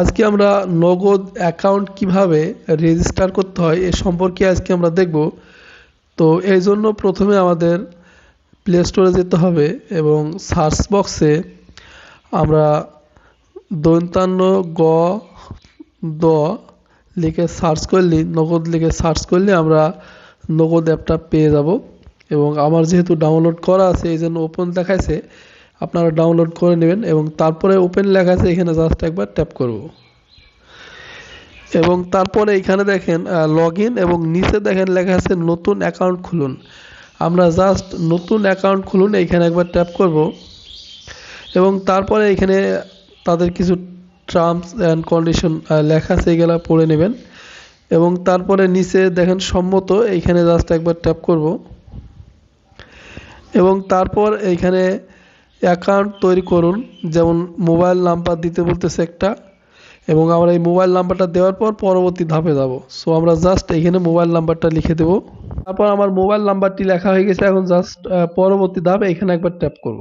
আজকে আমরা নগদ অ্যাকাউন্ট কীভাবে রেজিস্টার করতে হয় এ সম্পর্কে আজকে আমরা দেখব। তো এই জন্য প্রথমে আমাদের প্লে স্টোরে যেতে হবে এবং সার্চ বক্সে আমরা দন্তান্ন গ দ লিখে সার্চ করলে, নগদ লিখে সার্চ করলে আমরা নগদ অ্যাপটা পেয়ে যাব। এবং আমার যেহেতু ডাউনলোড করা আছে, এই জন্য ওপেন দেখাইছে। আপনারা ডাউনলোড করে নেবেন এবং তারপরে ওপেন লেখা আছে, এখানে জাস্ট একবার ট্যাপ করব। এবং তারপরে এখানে দেখেন লগ এবং নিচে দেখেন লেখা আছে নতুন অ্যাকাউন্ট খুলুন। আমরা জাস্ট নতুন অ্যাকাউন্ট খুলুন এইখানে একবার ট্যাপ করব। এবং তারপরে এখানে তাদের কিছু টার্মস অ্যান্ড কন্ডিশন লেখা আছে, এগুলো পড়ে নেবেন। এবং তারপরে নিচে দেখেন সম্মত এইখানে জাস্ট একবার ট্যাপ করব। এবং তারপর এইখানে অ্যাকাউন্ট তৈরি করুন, যেমন মোবাইল নাম্বার দিতে বলতেছে একটা, এবং আমরা এই মোবাইল নাম্বারটা দেওয়ার পর পরবর্তী ধাপে যাব। সো আমরা জাস্ট এখানে মোবাইল নাম্বারটা লিখে দেব। তারপর আমার মোবাইল নাম্বারটি লেখা হয়ে গেছে, এখন জাস্ট পরবর্তী ধাপে এখানে একবার ট্যাপ করব।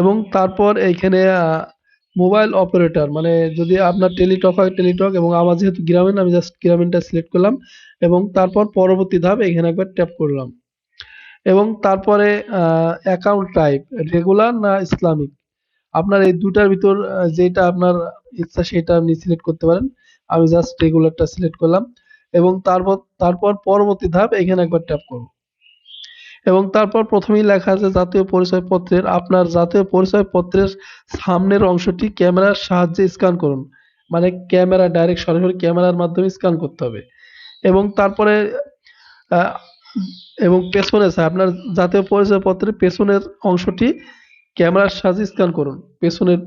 এবং তারপর এইখানে মোবাইল অপারেটর মানে যদি আপনার টেলিটক হয় টেলিটক, এবং আমার যেহেতু গ্রামীণ আমি জাস্ট গ্রামীণটা সিলেক্ট করলাম, এবং তারপর পরবর্তী ধাপ এখানে একবার ট্যাপ করলাম। এবং তারপরে অ্যাকাউন্ট টাইপ রেগুলার না ইসলামিক? আপনার এই দুটার ভিতর যেটা আপনার ইচ্ছা সেটা আপনি সিলেক্ট করতে পারেন। আমি জাস্ট রেগুলারটা সিলেক্ট করলাম এবং তারপর তারপর পরবর্তী ধাপ, এখানে একবার ট্যাপ করব। এবং তারপর প্রথমেই লেখা আছে জাতীয় পরিচয়পত্রের আপনার জাতীয় পরিচয়পত্রের সামনের অংশটি ক্যামেরার সাহায্যে স্ক্যান করুন। মানে ক্যামেরা ডাইরেক্ট সরাসরি ক্যামেরার মাধ্যমে স্ক্যান করতে হবে। এবং তারপরে এবং পেছনে, স্যার, আপনার জাতীয় পরিচয়পত্রের পেছনের অংশটি ক্যামেরার সাহায্যে স্ক্যান করুন। পেছনের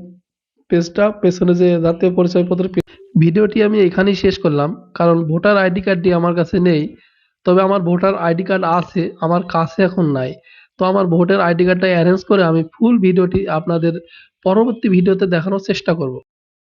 পেজটা, পেছনে যে জাতীয় পরিচয়পত্রের ভিডিওটি আমি এখানেই শেষ করলাম, কারণ ভোটার আইডি কার্ডটি আমার কাছে নেই। তবে আমার ভোটার আইডি কার্ড আছে, আমার কাছে এখন নাই। তো আমার ভোটার আইডি কার্ডটা অ্যারেঞ্জ করে আমি ফুল ভিডিওটি আপনাদের পরবর্তী ভিডিওতে দেখানোর চেষ্টা করব।